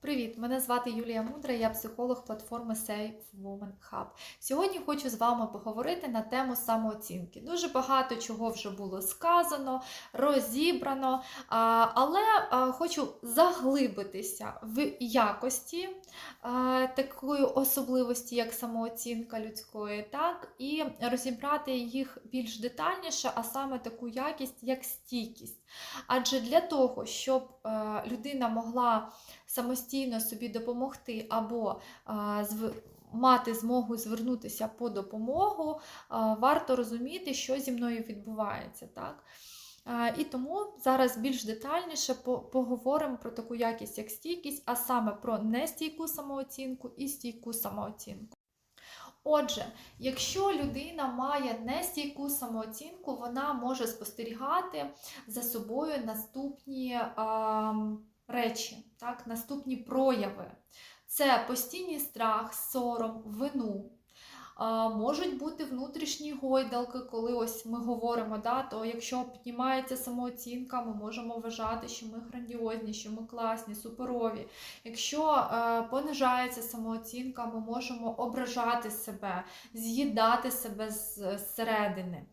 Привіт! Мене звати Юлія Мудра, я психолог платформи Safe Woman Hub. Сьогодні хочу з вами поговорити на тему самооцінки. Дуже багато чого вже було сказано, розібрано, але хочу заглибитися в якості такої особливості, як самооцінка людської, так, і розібрати їх більш детальніше, а саме таку якість, як стійкість. Адже для того, щоб людина могла самостійно собі допомогти або мати змогу звернутися по допомогу, варто розуміти, що зі мною відбувається. Так? І тому зараз більш детальніше по- поговоримо про таку якість, як стійкість, а саме про нестійку самооцінку і стійку самооцінку. Отже, якщо людина має нестійку самооцінку, вона може спостерігати за собою наступні а, речі, так, наступні прояви. Це постійний страх, сором, вину. Можуть бути внутрішні гойдалки, коли ось ми говоримо, да, то якщо піднімається самооцінка, ми можемо вважати, що ми грандіозні, що ми класні, суперові. Якщо е, понижається самооцінка, ми можемо ображати себе, з'їдати себе зсередини.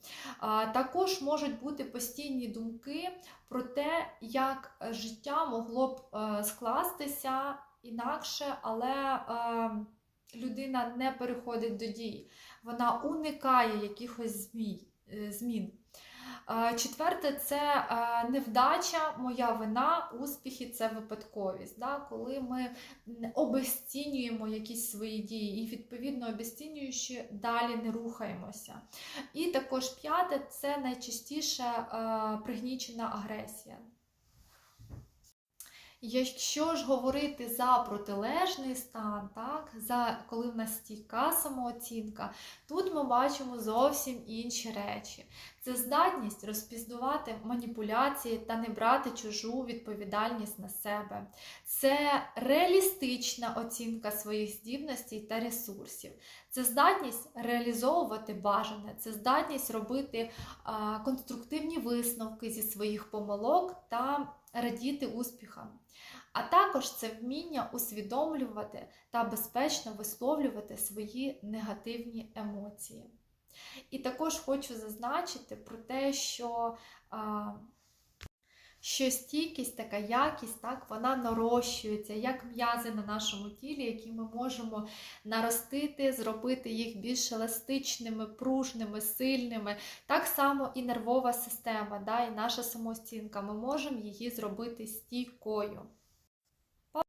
Також можуть бути постійні думки про те, як життя могло б е, скластися інакше, але е, людина не переходить до дій, вона уникає якихось е, змін. Е, Четверте це е, невдача, моя вина, успіхи це випадковість. Да? Коли ми обесцінюємо якісь свої дії і, відповідно, обесцінюючи, далі не рухаємося. І також п'яте це найчастіше пригнічена агресія. Якщо ж говорити за протилежний стан, так, за коли в нас стійка самооцінка, тут ми бачимо зовсім інші речі. Це здатність розпізнавати маніпуляції та не брати чужу відповідальність на себе. Це реалістична оцінка своїх здібностей та ресурсів. Це здатність реалізовувати бажане, це здатність робити конструктивні висновки зі своїх помилок та радіти успіхам. А також це вміння усвідомлювати та безпечно висловлювати свої негативні емоції. І також хочу зазначити про те, що, що стійкість, така якість, так, вона нарощується, як м'язи на нашому тілі, які ми можемо наростити, зробити їх більш еластичними, пружними, сильними. Так само і нервова система, да, і наша самооцінка. Ми можемо її зробити стійкою.